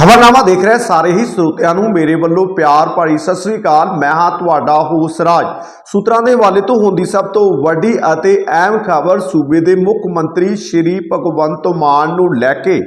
ਖਬਰਨਾਮਾ ਦੇਖ ਰਹੇ ਸਾਰੇ ਹੀ ਸਰੋਤਿਆਂ ਨੂੰ ਮੇਰੇ ਵੱਲੋਂ ਪਿਆਰ ਭਰੀ ਸਤਿ ਸ੍ਰੀ ਅਕਾਲ। ਮੈਂ ਹਾਂ ਤੁਹਾਡਾ ਹੋਸ ਰਾਜ। ਸੂਤਰਾਂ ਦੇ ਹਵਾਲੇ ਤੋਂ ਹੁੰਦੀ ਸਭ ਤੋਂ ਵੱਡੀ ਅਤੇ ਅਹਿਮ ਖਬਰ ਸੂਬੇ ਦੇ ਮੁੱਖ ਮੰਤਰੀ ਸ਼੍ਰੀ ਭਗਵੰਤ ਮਾਨ ਨੂੰ ਲੈ ਕੇ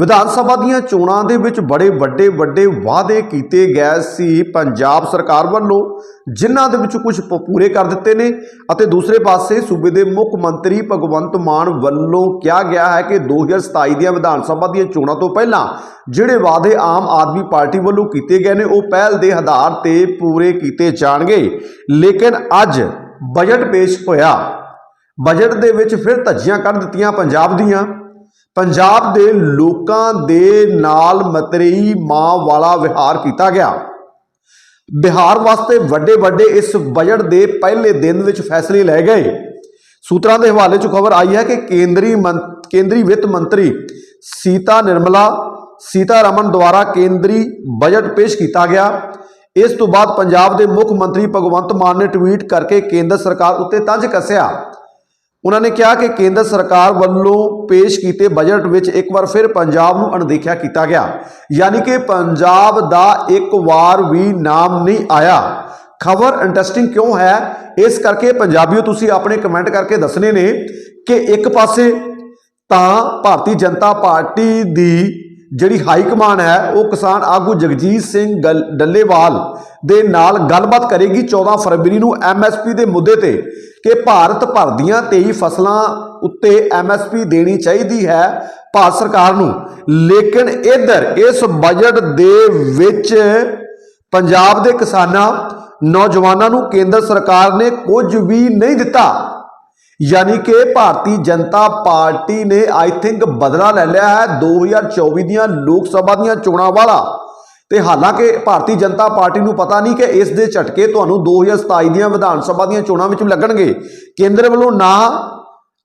ਵਿਧਾਨ ਸਭਾ ਦੀਆਂ ਚੋਣਾਂ ਦੇ ਵਿੱਚ ਬੜੇ ਵੱਡੇ ਵੱਡੇ ਵਾਅਦੇ ਕੀਤੇ ਗਏ ਸੀ ਪੰਜਾਬ ਸਰਕਾਰ ਵੱਲੋਂ, ਜਿਨ੍ਹਾਂ ਦੇ ਵਿੱਚ ਕੁਝ ਪ- ਪੂਰੇ ਕਰ ਦਿੱਤੇ ਨੇ ਅਤੇ ਦੂਸਰੇ ਪਾਸੇ ਸੂਬੇ ਦੇ ਮੁੱਖ ਮੰਤਰੀ ਭਗਵੰਤ ਮਾਨ ਵੱਲੋਂ ਕਿਹਾ ਗਿਆ ਹੈ ਕਿ 2027 ਦੀਆਂ ਵਿਧਾਨ ਸਭਾ ਦੀਆਂ ਚੋਣਾਂ ਤੋਂ ਪਹਿਲਾਂ ਜਿਹੜੇ ਵਾਅਦੇ ਆਮ ਆਦਮੀ ਪਾਰਟੀ ਵੱਲੋਂ ਕੀਤੇ ਗਏ ਨੇ, ਉਹ ਪਹਿਲ ਦੇ ਆਧਾਰ ਤੇ ਪੂਰੇ ਕੀਤੇ ਜਾਣਗੇ। ਲੇਕਿਨ ਅੱਜ ਬਜਟ ਪੇਸ਼ ਹੋਇਆ। ਬਜਟ ਦੇ ਵਿੱਚ ਫਿਰ ਧੱਜੀਆਂ ਕੱਢ ਦਿੱਤੀਆਂ ਪੰਜਾਬ ਦੀਆਂ। ਪੰਜਾਬ ਦੇ ਲੋਕਾਂ ਦੇ ਨਾਲ ਮਤਰੇਈ ਮਾਂ ਵਾਲਾ ਵਿਹਾਰ ਕੀਤਾ ਗਿਆ। ਬਿਹਾਰ ਵਾਸਤੇ ਵੱਡੇ ਵੱਡੇ ਇਸ ਬਜਟ ਦੇ ਪਹਿਲੇ ਦਿਨ ਵਿੱਚ ਫੈਸਲੇ ਲਏ ਗਏ। ਸੂਤਰਾਂ ਦੇ ਹਵਾਲੇ 'ਚ ਖਬਰ ਆਈ ਹੈ ਕਿ ਕੇਂਦਰੀ ਮੰ- ਕੇਂਦਰੀ ਵਿੱਤ ਮੰਤਰੀ ਸੀਤਾ ਨਿਰਮਲਾ ਸੀਤਾਰਮਨ ਦੁਆਰਾ ਕੇਂਦਰੀ ਬਜਟ ਪੇਸ਼ ਕੀਤਾ ਗਿਆ। ਇਸ ਤੋਂ ਬਾਅਦ ਪੰਜਾਬ ਦੇ ਮੁੱਖ ਮੰਤਰੀ ਭਗਵੰਤ ਮਾਨ ਨੇ ਟਵੀਟ ਕਰਕੇ ਕੇਂਦਰ ਸਰਕਾਰ ਉੱਤੇ ਤੰਜ ਕੱਸਿਆ। ਉਹਨਾਂ ਨੇ ਕਿਹਾ ਕਿ ਕੇਂਦਰ ਸਰਕਾਰ ਵੱਲੋਂ ਪੇਸ਼ ਕੀਤੇ ਬਜਟ ਵਿੱਚ ਇੱਕ ਵਾਰ ਫਿਰ ਪੰਜਾਬ ਨੂੰ ਅਣਦੇਖਿਆ ਕੀਤਾ ਗਿਆ। ਯਾਨੀ ਕਿ ਪੰਜਾਬ ਦਾ ਇੱਕ ਵਾਰ ਵੀ ਨਾਮ ਨਹੀਂ ਆਇਆ। ਖਬਰ ਇੰਟਰਸਟਿੰਗ ਕਿਉਂ ਹੈ? ਇਸ ਕਰਕੇ ਪੰਜਾਬੀਓ, ਤੁਸੀਂ ਆਪਣੇ ਕਮੈਂਟ ਕਰਕੇ ਦੱਸਣੇ ਨੇ ਕਿ ਇੱਕ ਪਾਸੇ ਤਾਂ ਭਾਰਤੀ ਜਨਤਾ ਪਾਰਟੀ ਦੀ ਜਿਹੜੀ ਹਾਈ ਕਮਾਨ ਹੈ, ਉਹ ਕਿਸਾਨ ਆਗੂ ਜਗਜੀਤ ਸਿੰਘ ਗਲ- ਡੱਲੇਵਾਲ ਦੇ ਨਾਲ ਗੱਲਬਾਤ ਕਰੇਗੀ 14 ਫਰਵਰੀ ਨੂੰ ਐਮਐਸਪੀ ਦੇ ਮੁੱਦੇ ਤੇ ਕਿ ਭਾਰਤ ਭਰ ਦੀਆਂ 23 ਫਸਲਾਂ ਉੱਤੇ ਐਮਐਸਪੀ ਦੇਣੀ ਚਾਹੀਦੀ ਹੈ ਭਾਰਤ ਸਰਕਾਰ ਨੂੰ। ਲੇਕਿਨ ਇਧਰ ਇਸ ਬਜਟ ਦੇ ਵਿੱਚ ਪੰਜਾਬ ਦੇ ਕਿਸਾਨਾਂ, ਨੌਜਵਾਨਾਂ ਨੂੰ ਕੇਂਦਰ ਸਰਕਾਰ ਨੇ ਕੁਝ ਵੀ ਨਹੀਂ ਦਿੱਤਾ। ਯਾਨੀ ਕਿ ਭਾਰਤੀ ਜਨਤਾ ਪਾਰਟੀ ਨੇ ਆਈ ਥਿੰਕ ਬਦਲਾ ਲੈ ਲਿਆ ਹੈ 2024 ਦੀਆਂ ਲੋਕ ਸਭਾ ਦੀਆਂ ਚੋਣਾਂ ਵਾਲਾ। ਤੇ ਹਾਲਾਂਕਿ ਭਾਰਤੀ ਜਨਤਾ ਪਾਰਟੀ ਨੂੰ ਪਤਾ ਨਹੀਂ ਕਿ ਇਸ ਦੇ ਝਟਕੇ ਤੁਹਾਨੂੰ 2027 ਦੀਆਂ ਵਿਧਾਨ ਸਭਾ ਦੀਆਂ ਚੋਣਾਂ ਵਿੱਚ ਵੀ ਲੱਗਣਗੇ। ਕੇਂਦਰ ਵੱਲੋਂ ਨਾ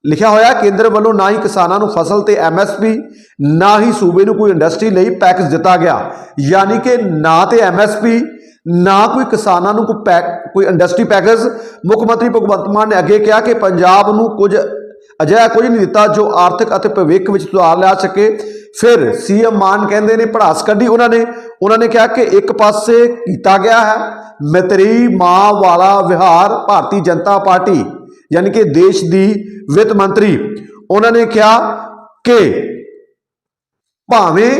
ਲਿਖਿਆ ਹੋਇਆ, ਕੇਂਦਰ ਵੱਲੋਂ ਨਾ ਹੀ ਕਿਸਾਨਾਂ ਨੂੰ ਫਸਲ ਤੇ ਐਮਐਸਪੀ ਨਾ ਹੀ ਸੂਬੇ ਨੂੰ ਕੋਈ ਇੰਡਸਟਰੀ ਲਈ ਪੈਕੇਜ ਦਿੱਤਾ ਗਿਆ। ਯਾਨੀ ਕਿ ਨਾ ਤੇ ਐਮਐਸਪੀ ਨਾ ਕੋਈ ਕਿਸਾਨਾਂ ਨੂੰ ਕੋਈ ਪੈਕ ਕੋਈ ਇੰਡਸਟਰੀ ਪੈਕੇਜ ਮੁੱਖ ਮੰਤਰੀ ਭਗਵੰਤ ਮਾਨ ਨੇ ਅੱਗੇ ਕਿਹਾ ਕਿ ਪੰਜਾਬ ਨੂੰ ਕੁਝ ਅਜਿਹਾ ਕੁਝ ਨਹੀਂ ਦਿੱਤਾ ਜੋ ਆਰਥਿਕ ਅਤੇ ਭਵਿੱਖ ਵਿੱਚ ਸੁਧਾਰ ਲਿਆ ਸਕੇ। ਫਿਰ ਸੀਐਮ ਮਾਨ ਕਹਿੰਦੇ ਨੇ ਪੜਾਸ ਕੱਢੀ ਉਹਨਾਂ ਨੇ। ਉਹਨਾਂ ਨੇ ਕਿਹਾ ਕਿ ਇੱਕ ਪਾਸੇ ਕੀਤਾ ਗਿਆ ਹੈ ਮਿਤਰੀ ਮਾਂ ਵਾਲਾ ਵਿਹਾਰ, ਭਾਰਤੀ ਜਨਤਾ ਪਾਰਟੀ, ਯਾਨੀ ਕਿ ਦੇਸ਼ ਦੀ ਵਿੱਤ ਮੰਤਰੀ। ਉਹਨਾਂ ਨੇ ਕਿਹਾ ਕਿ ਭਾਵੇਂ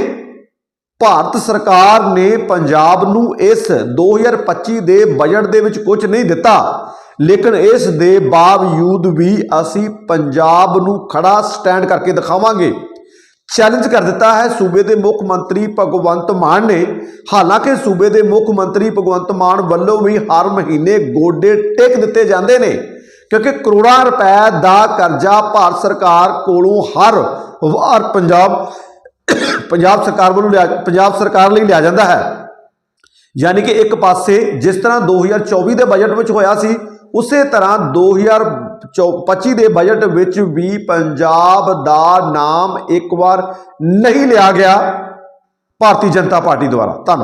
ਭਾਰਤ ਸਰਕਾਰ ਨੇ ਪੰਜਾਬ ਨੂੰ ਇਸ 2025 ਦੇ ਬਜਟ ਦੇ ਵਿੱਚ ਕੁਝ ਨਹੀਂ ਦਿੱਤਾ। ਲੇਕਿਨ ਇਸ ਦੇ ਬਾਵਜੂਦ ਵੀ ਅਸੀਂ ਪੰਜਾਬ ਨੂੰ ਖੜਾ ਸਟੈਂਡ ਕਰਕੇ ਦਿਖਾਵਾਂਗੇ। ਚੈਲੰਜ ਕਰ ਦਿੱਤਾ ਹੈ ਸੂਬੇ ਦੇ ਮੁੱਖ ਮੰਤਰੀ ਭਗਵੰਤ ਮਾਨ ਨੇ। ਹਾਲਾਂਕਿ ਸੂਬੇ ਦੇ ਮੁੱਖ ਮੰਤਰੀ ਭਗਵੰਤ ਮਾਨ ਵੱਲੋਂ ਵੀ ਹਰ ਮਹੀਨੇ ਗੋਡੇ ਟੇਕ ਦਿੱਤੇ ਜਾਂਦੇ ਨੇ। ਕਿਉਂਕਿ ਕਰੋੜਾਂ ਰੁਪਏ ਦਾ ਕਰਜ਼ਾ ਭਾਰਤ ਸਰਕਾਰ ਕੋਲੋਂ ਹਰ ਵਾਰ ਪੰਜਾਬ ਪੰਜਾਬ ਸਰਕਾਰ ਵੱਲੋਂ ਲਿਆ ਪੰਜਾਬ ਸਰਕਾਰ ਲਈ ਲਿਆ ਜਾਂਦਾ ਹੈ। ਯਾਨੀ ਕਿ ਇੱਕ ਪਾਸੇ ਜਿਸ ਤਰ੍ਹਾਂ 2024 ਦੇ ਬਜਟ ਵਿੱਚ ਹੋਇਆ ਸੀ, ਉਸੇ ਤਰ੍ਹਾਂ 2025 ਦੇ ਬਜਟ ਵਿੱਚ ਵੀ ਪੰਜਾਬ ਦਾ ਨਾਮ ਇੱਕ ਵਾਰ ਨਹੀਂ ਲਿਆ ਗਿਆ। ਭਾਰਤੀ ਜਨਤਾ ਪਾਰਟੀ ਦੁਆਰਾ। ਧੰਨਵਾਦ।